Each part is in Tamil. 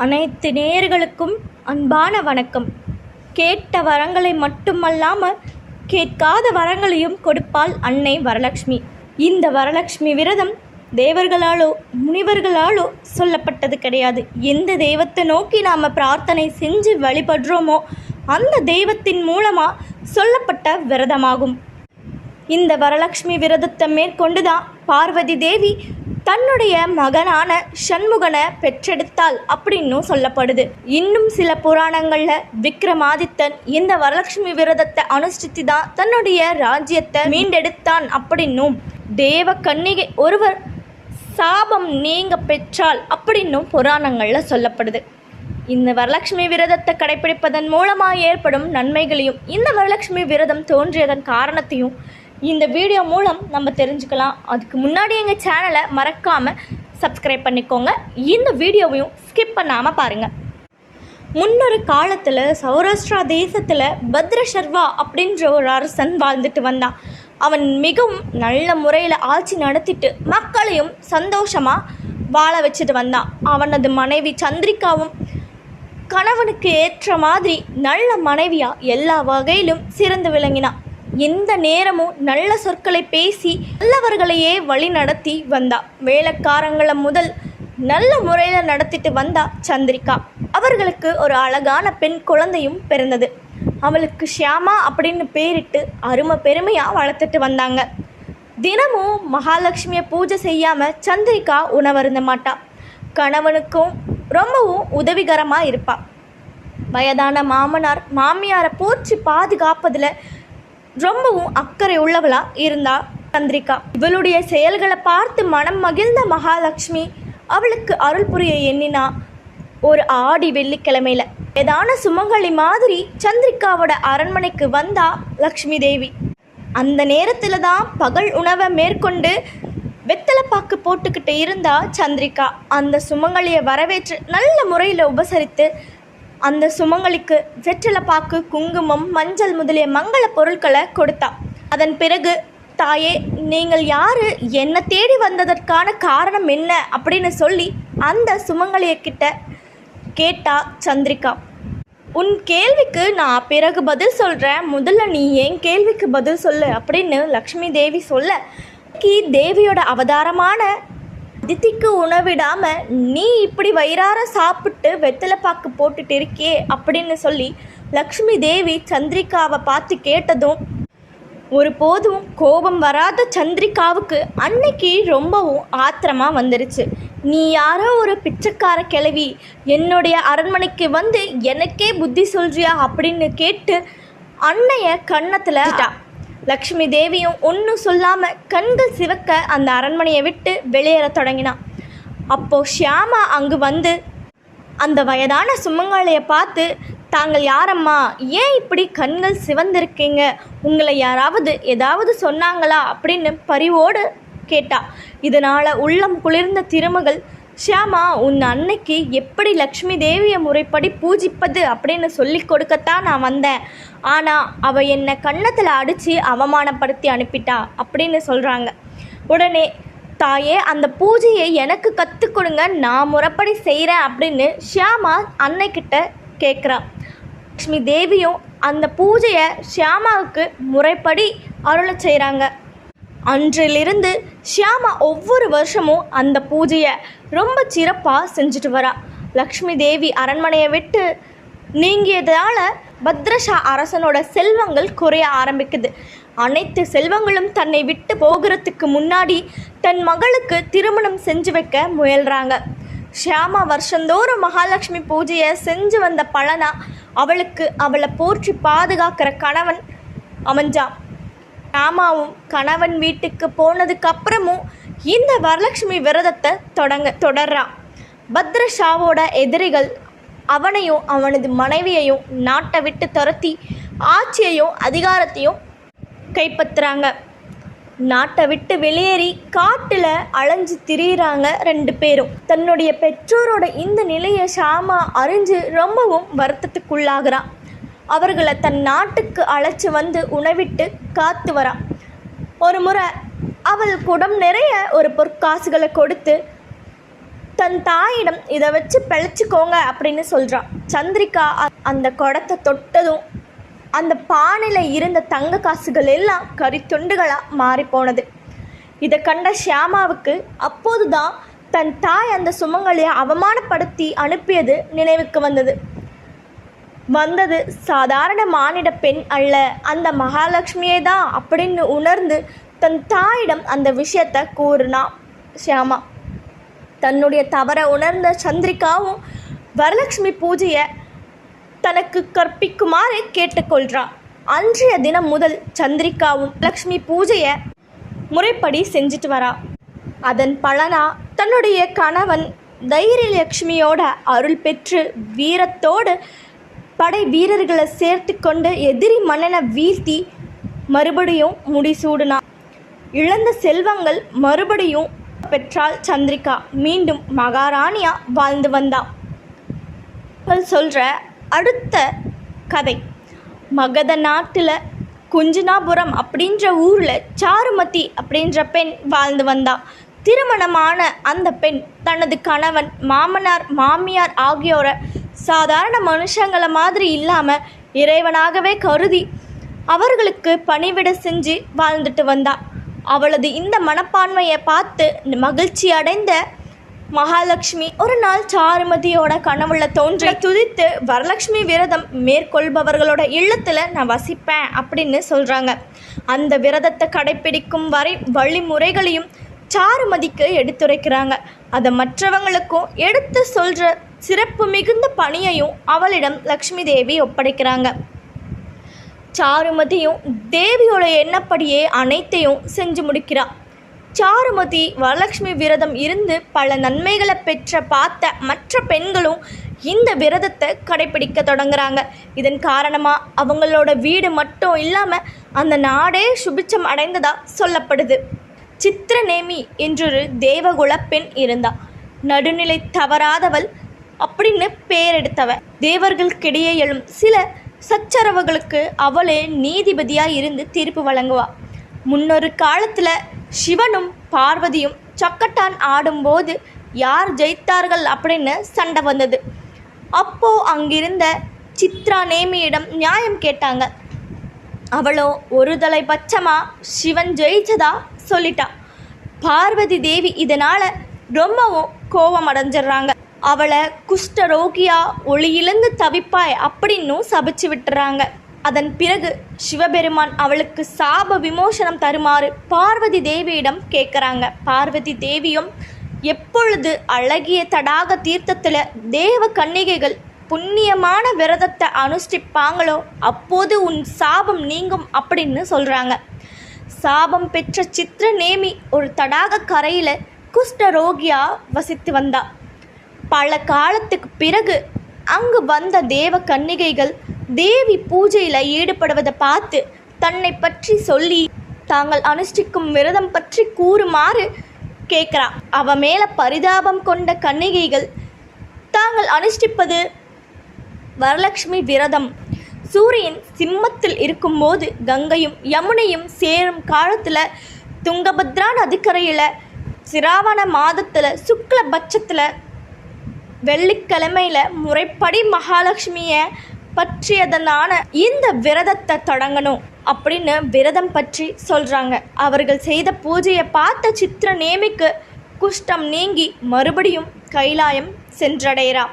அனைத்து நேயர்களுக்கும் அன்பான வணக்கம். கேட்ட வரங்களை மட்டுமல்லாமல் கேட்காத வரங்களையும் கொடுப்பாள் அன்னை வரலட்சுமி. இந்த வரலட்சுமி விரதம் தேவர்களாலோ முனிவர்களாலோ சொல்லப்பட்டது கிடையாது. எந்த தெய்வத்தை நோக்கி நாம் பிரார்த்தனை செஞ்சு வழிபடுறோமோ அந்த தெய்வத்தின் மூலமாக சொல்லப்பட்ட விரதமாகும். இந்த வரலட்சுமி விரதத்தை மேற்கொண்டுதான் பார்வதி தேவி தன்னுடைய மகனான சண்முகனை பெற்றெடுத்தாள் அப்படின்னும் சொல்லப்படுது. இன்னும் சில புராணங்களில் விக்ரமாதித்தன் இந்த வரலட்சுமி விரதத்தை அனுஷ்டித்து தான் தன்னுடைய ராஜ்யத்தை மீண்டெடுத்தான் அப்படின்னும். தேவ கன்னிகை ஒருவர் சாபம் நீங்க பெற்றால் அப்படின்னும் புராணங்களில் சொல்லப்படுது. இந்த வரலட்சுமி விரதத்தை கடைபிடிப்பதன் மூலமாக ஏற்படும் நன்மைகளையும் இந்த வரலட்சுமி விரதம் தோன்றியதன் காரணத்தையும் இந்த வீடியோ மூலம் நம்ம தெரிஞ்சுக்கலாம். அதுக்கு முன்னாடி எங்கள் சேனலை மறக்காமல் சப்ஸ்கிரைப் பண்ணிக்கோங்க. இந்த வீடியோவையும் ஸ்கிப் பண்ணாமல் பாருங்கள் முன்னொரு காலத்தில் சௌராஷ்டிரா தேசத்தில் பத்ரஷர்வா அப்படின்ற ஒரு அரசன் வாழ்ந்துட்டு வந்தான். அவன் மிகவும் நல்ல முறையில் ஆட்சி நடத்திட்டு மக்களையும் சந்தோஷமாக வாழ வச்சுட்டு வந்தான். அவனது மனைவி சந்திரிகாவும் கணவனுக்கு ஏற்ற மாதிரி நல்ல மனைவியாக எல்லா வகையிலும் சிறந்து விளங்கினான். எந்த நேரமும் நல்ல சொற்களை பேசி நல்லவர்களையே வழி நடத்தி வந்தா. வேலைக்காரங்களை முதல் நல்ல முறையில் நடத்திட்டு வந்தா சந்திரிகா. அவர்களுக்கு ஒரு அழகான பெண் குழந்தையும் பிறந்தது. அவளுக்கு ஷியாமா அப்படின்னு பேரிட்டு அருமை பெருமையாக வளர்த்துட்டு வந்தாங்க. தினமும் மகாலட்சுமியை பூஜை செய்யாமல் சந்திரிகா உணவருந்த மாட்டா. கணவனுக்கும் ரொம்பவும் உதவிகரமாக இருப்பாள் வயதான மாமனார் மாமியாரை போற்றி பாதுகாப்பதில் ரொம்பவும் அக்கறை உள்ளவளா இருந்தா சந்திரிகா. இவளுடைய செயல்களை பார்த்து மனம் மகிழ்ந்த மகாலட்சுமி அவளுக்கு அருள் புரிய எண்ணினா ஒரு ஆடி வெள்ளிக்கிழமையில. ஏதான சுமங்கலி மாதிரி சந்திரிகாவோட அரண்மனைக்கு வந்தா லக்ஷ்மி தேவி. அந்த நேரத்தில் தான் பகல் உணவை மேற்கொண்டு வெத்தலைப்பாக்கு போட்டுக்கிட்டு இருந்தா சந்திரிகா. அந்த சுமங்கலியை வரவேற்று நல்ல முறையில் உபசரித்து அந்த சுமங்கலிக்கு வெற்றிலப்பாக்கு குங்குமம் மஞ்சள் முதலிய மங்கள பொருட்களை கொடுத்தா. அதன் பிறகு தாயே நீங்கள் யாரு? என்னை தேடி வந்ததற்கான காரணம் என்ன? அப்படின்னு சொல்லி அந்த சுமங்கலிய கிட்ட கேட்டா சந்திரிகா. உன் கேள்விக்கு நான் பிறகு பதில் சொல்கிறேன் முதல்ல நீ என் கேள்விக்கு பதில் சொல்லு? அப்படின்னு லக்ஷ்மி தேவி சொல்ல கி தேவியோட அவதாரமான அதித்திக்கு உணவிடாம நீ இப்படி வயிறார சாப்பிட்டு வெத்தலைப்பாக்கு போட்டுட்டு இருக்கியே அப்படின்னு சொல்லி லக்ஷ்மி தேவி சந்திரிகாவை பார்த்து கேட்டதும் ஒரு போதும் கோபம் வராத சந்திரிகாவுக்கு அன்னைக்கு ரொம்பவும் ஆத்திரமா வந்துருச்சு. நீ யாரோ ஒரு பிச்சைக்கார கிழவி என்னுடைய அரண்மனைக்கு வந்து எனக்கே புத்தி சொல்றியா? அப்படின்னு கேட்டு அன்னைய கன்னத்தில் லக்ஷ்மி தேவியும் ஒன்றும் சொல்லாமல் கண்கள் சிவக்க அந்த அரண்மனையை விட்டு வெளியேற தொடங்கினான். அப்போது ஷியாமா அங்கு வந்து அந்த வயதான சுமங்காலையை பார்த்து தாங்கள் யாரம்மா? ஏன் இப்படி கண்கள் சிவந்திருக்கீங்க? உங்களை யாராவது ஏதாவது சொன்னாங்களா? அப்படின்னு பரிவோடு கேட்டா. இதனால் உள்ளம் குளிர்ந்த திருமகள் ஷியாமா உன் அன்னைக்கு எப்படி லக்ஷ்மி தேவியை முறைப்படி பூஜிப்பது அப்படின்னு சொல்லி கொடுக்கத்தான் நான் வந்தேன். ஆனால் அவள் என்னை கன்னத்தில் அடித்து அவமானப்படுத்தி அனுப்பிட்டா அப்படின்னு சொல்கிறாங்க உடனே தாயே அந்த பூஜையை எனக்கு கற்றுக் கொடுங்க நான் முறைப்படி செய்கிறேன் அப்படின்னு ஷியாமா அன்னைக்கிட்ட கேட்குறான் லக்ஷ்மி தேவியும் அந்த பூஜையை ஷியாமாவுக்கு முறைப்படி அருளை செய்கிறாங்க அன்றிலிருந்து ஷியாமா ஒவ்வொரு வருஷமும் அந்த பூஜையை ரொம்ப சிறப்பாக செஞ்சுட்டு வரா. லக்ஷ்மி தேவி அரண்மனையை விட்டு நீங்கியதால் பத்ரஷா அரசனோட செல்வங்கள் குறைய ஆரம்பிக்குது. அனைத்து செல்வங்களும் தன்னை விட்டு போகிறதுக்கு முன்னாடி தன் மகளுக்கு திருமணம் செஞ்சு வைக்க முயல்கிறாங்க ஷியாமா வருஷந்தோறும் மகாலட்சுமி பூஜையை செஞ்சு வந்த பலனா அவளுக்கு அவளை போற்றி பாதுகாக்கிற கணவன் அமைஞ்சான். ஷியாமாவும் கணவன் வீட்டுக்கு போனதுக்கப்புறமும் இந்த வரலட்சுமி விரதத்தை தொடங்க தொடர்றான் பத்ரஷாவோட எதிரிகள் அவனையும் அவனது மனைவியையும் நாட்டை விட்டு துரத்தி ஆட்சியையும் அதிகாரத்தையும் கைப்பற்றுறாங்க. நாட்டை விட்டு வெளியேறி காட்டில் அலைஞ்சு திரியிறாங்க ரெண்டு பேரும். தன்னுடைய பெற்றோரோட இந்த நிலையை ஷாமா அறிஞ்சு ரொம்பவும் வருத்தத்துக்குள்ளாகிறான் அவர்களை தன் நாட்டுக்கு அழைச்சி வந்து உணவிட்டு காத்து வரான் ஒரு முறை அவள் குடம் நிறைய ஒரு பொற்காசுகளை கொடுத்து தன் தாயிடம் இதை வச்சு பிழைச்சிக்கோங்க அப்படின்னு சொல்கிறான் சந்திரிகா அ- அந்த குடத்தை தொட்டதும் அந்த பானையில் இருந்த தங்க காசுகள் எல்லாம் கரித்துண்டுகளாக மாறி போனது. இதை கண்ட ஷியாமாவுக்கு அப்போதுதான் தன் தாய் அந்த சுமங்கலியை அவமானப்படுத்தி அனுப்பியது நினைவுக்கு வந்தது. வந்தது சாதாரண மானிட பெண் அல்ல அந்த மகாலட்சுமியே தான் அப்படின்னு உணர்ந்து தன் தாயிடம் அந்த விஷயத்தை கூறினா ஷியாமா தன்னுடைய தவறை உணர்ந்த சந்திரிகாவும் வரலட்சுமி பூஜையை தனக்கு கற்பிக்குமாறு கேட்டுக்கொள்கிறாள் அன்றைய தினம் முதல் சந்திரிகாவும் லக்ஷ்மி பூஜையை முறைப்படி செஞ்சுட்டு வரா. அதன் பலனா தன்னுடைய கணவன் தைரியலட்சுமியோட அருள் பெற்று வீரத்தோடு படை வீரர்களை சேர்த்து கொண்டு எதிரி மன்னனை வீழ்த்தி மறுபடியும் முடிசூடினான் இழந்த செல்வங்கள் மறுபடியும் பெற்றாள் சந்திரிகா. மீண்டும் மகாராணியா வாழ்ந்து வந்தா. அவள் சொல்கிற அடுத்த கதை. மகத நாட்டில் குஞ்சினாபுரம் அப்படின்ற ஊரில் சாருமதி அப்படின்ற பெண் வாழ்ந்து வந்தா. திருமணமான அந்த பெண் தனது கணவன் மாமனார் மாமியார் ஆகியோரை சாதாரண மனுஷங்களை மாதிரி இல்லாமல் இறைவனாகவே கருதி அவர்களுக்கு பணிவிட செஞ்சு வாழ்ந்துட்டு வந்தா. அவளது இந்த மனப்பான்மையை பார்த்து மகிழ்ச்சி அடைந்த மகாலட்சுமி ஒரு நாள் சாருமதியோட கனவுல தோன்றி துதித்து வரலட்சுமி விரதம் மேற்கொள்பவர்களோட இல்லத்தில் நான் வசிப்பேன் அப்படின்னு சொல்கிறாங்க அந்த விரதத்தை கடைப்பிடிக்கும் வரை வழிமுறைகளையும் சாருமதிக்கு எடுத்துரைக்கிறாங்க. அதை மற்றவங்களுக்கும் எடுத்து சொல்கிற சிறப்பு மிகுந்த பணியையும் அவளிடம் லக்ஷ்மி தேவி ஒப்படைக்கிறாங்க. சாருமதியும் தேவியோட எண்ணப்படியே அனைத்தையும் செஞ்சு முடிக்கிறா சாருமதி வரலட்சுமி விரதம் இருந்து பல நன்மைகளை பெற்ற பார்த்த மற்ற பெண்களும் இந்த விரதத்தை கடைப்பிடிக்க தொடங்குறாங்க. இதன் காரணமாக அவங்களோட வீடு மட்டும் இல்லாமல் அந்த நாடே சுபிச்சம் அடைந்ததாக சொல்லப்படுது. சித்திரநேமி என்றொரு தேவகுல பெண் இருந்தா. நடுநிலை தவறாதவள் அப்படின்னு பேரெடுத்தவ. தேவர்களுக்கிடையே எழும் சில சச்சரவுகளுக்கு அவளே நீதிபதியாக இருந்து தீர்ப்பு வழங்குவா. முன்னொரு காலத்தில் சிவனும் பார்வதியும் சக்கட்டான் ஆடும்போது யார் ஜெயித்தார்கள் அப்படின்னு சண்டை வந்தது. அப்போ அங்கிருந்த சித்ரா நேமியிடம் நியாயம் கேட்டாங்க. அவளோ ஒரு தலைபட்சமா சிவன் ஜெயிச்சதா? சொல்லிட்டா. பார்வதி தேவி இதனால் ரொம்பவும் கோபம் அடைஞ்சிடுறாங்க. அவளை குஷ்டரோகியா ஒளியிழந்து தவிப்பாய் அப்படின்னும் சபிச்சு விட்டுறாங்க. அதன் பிறகு சிவபெருமான் அவளுக்கு சாப விமோசனம் தருமாறு பார்வதி தேவியிடம் கேட்குறாங்க பார்வதி தேவியும் எப்பொழுது அழகிய தடாக தீர்த்தத்தில் தேவ கன்னிகைகள் புண்ணியமான விரதத்தை அனுஷ்டிப்பாங்களோ அப்போது உன் சாபம் நீங்கும் அப்படின்னு சொல்கிறாங்க சாபம் பெற்ற சித்திர நேமி ஒரு தடாக கரையில் குஷ்டரோகியா வசித்து வந்தா. பல காலத்துக்கு பிறகு அங்கு வந்த தேவ கன்னிகைகள் தேவி பூஜையில் ஈடுபடுவதை பார்த்து தன்னை பற்றி சொல்லி தாங்கள் அனுஷ்டிக்கும் விரதம் பற்றி கூறுமாறு கேட்குறா. அவ மேலே பரிதாபம் கொண்ட கன்னிகைகள் தாங்கள் அனுஷ்டிப்பது வரலட்சுமி விரதம். சூரியன் சிம்மத்தில் இருக்கும்போது கங்கையும் யமுனையும் சேரும் காலத்தில் துங்கபத்ரா நதிக்கரையில் சிராவண மாதத்தில் சுக்ல பட்சத்தில் வெள்ளிக்கிழமையில் முறைப்படி மகாலட்சுமியை பற்றியதனான இந்த விரதத்தை தொடங்கணும் அப்படின்னு விரதம் பற்றி சொல்கிறாங்க அவர்கள் செய்த பூஜையை பார்த்த சித்திர நேமிக்கு குஷ்டம் நீங்கி மறுபடியும் கைலாயம் சென்றடைகிறா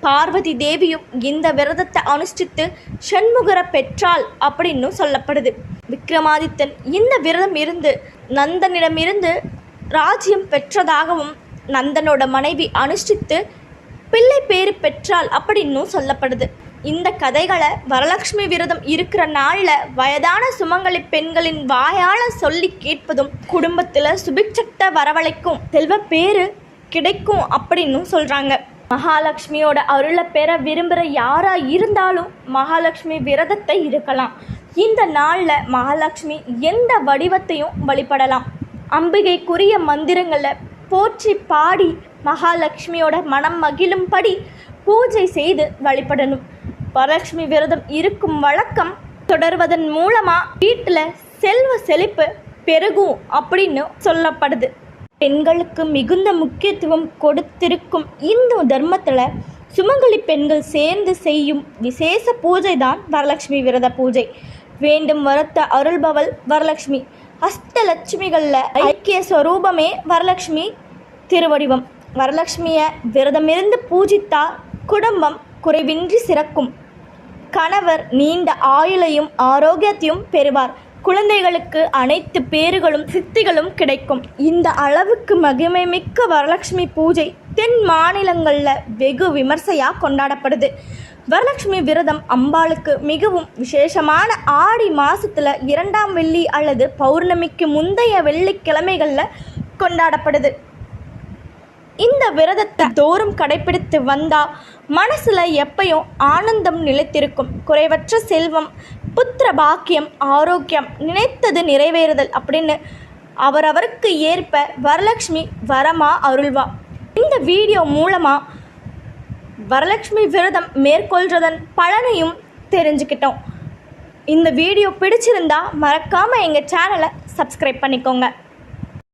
பார்வதி தேவியும் இந்த விரதத்தை அனுஷ்டித்து ஷண்முகரை பெற்றாள் அப்படின்னு சொல்லப்படுது. விக்ரமாதித்தன் இந்த விரதம் இருந்து நந்தனிடமிருந்து ராஜ்யம் பெற்றதாகவும் நந்தனோட மனைவி அனுஷ்டித்து பிள்ளை பேர் பெற்றால் அப்படின்னும் சொல்லப்படுது. இந்த கதைகளை வரலட்சுமி விரதம் இருக்கிற நாளில் வயதான சுமங்கலி பெண்களின் வாயால் சொல்லி கேட்பதும் குடும்பத்தில் சுபிட்சத்தை வரவழைக்கும் செல்வ பேரு கிடைக்கும் அப்படின்னும் சொல்கிறாங்க மகாலட்சுமியோட அருளை பெற விரும்புகிற யாராக இருந்தாலும் மகாலட்சுமி விரதத்தை இருக்கலாம். இந்த நாளில் மகாலட்சுமி எந்த வடிவத்தையும் வழிபடலாம். அம்பிகைக்குரிய மந்திரங்களை போற்றி பாடி மகாலட்சுமியோட மனம் மகிழும்படி பூஜை செய்து வழிபடணும். வரலட்சுமி விரதம் இருக்கும் வழக்கம் தொடர்வதன் மூலமாக வீட்டில் செல்வ செழிப்பு பெருகும் அப்படின்னு சொல்லப்படுது. பெண்களுக்கு மிகுந்த முக்கியத்துவம் கொடுத்திருக்கும் இந்து தர்மத்தில் சுமங்கலி பெண்கள் சேர்ந்து செய்யும் விசேஷ பூஜை தான் வரலட்சுமி விரத பூஜை. வேண்டும் வரத்த அருள்பவள் வரலட்சுமி. அஷ்டலட்சுமிகளில் ஐக்கிய ஸ்வரூபமே வரலட்சுமி திருவடிவம். வரலட்சுமியை விரதமிருந்து பூஜித்தா குடும்பம் குறைவின்றி சிறக்கும். கணவர் நீண்ட ஆயுளையும் ஆரோக்கியத்தையும் பெறுவார். குழந்தைகளுக்கு அனைத்து பேறுகளும் சித்திகளும் கிடைக்கும். இந்த அளவுக்கு மகிமை மிக்க வரலட்சுமி பூஜை தென் மாநிலங்களில் வெகு விமர்சையாக கொண்டாடப்படுது. வரலட்சுமி விரதம் அம்பாளுக்கு மிகவும் விசேஷமான ஆடி மாதத்தில் இரண்டாம் வெள்ளி அல்லது பௌர்ணமிக்கு முந்தைய வெள்ளிக்கிழமைகளில் கொண்டாடப்படுது. இந்த விரதத்தை தோறும் கடைபிடித்து வந்தா மனசுல எப்பயும் ஆனந்தம் நிலைத்திருக்கும். குறைவற்ற செல்வம் புத்திர பாக்கியம் ஆரோக்கியம் நினைத்தது நிறைவேறுதல் அப்படின்னு அவரவருக்கு ஏற்ப வரலட்சுமி வரமா அருள்வா. இந்த வீடியோ மூலமாக வரலட்சுமி விரதம் மேற்கொள்றதன் பலனையும் தெரிஞ்சுக்கிட்டோம். இந்த வீடியோ பிடிச்சிருந்தா மறக்காமல் எங்கள் சேனலை சப்ஸ்கிரைப் பண்ணிக்கோங்க.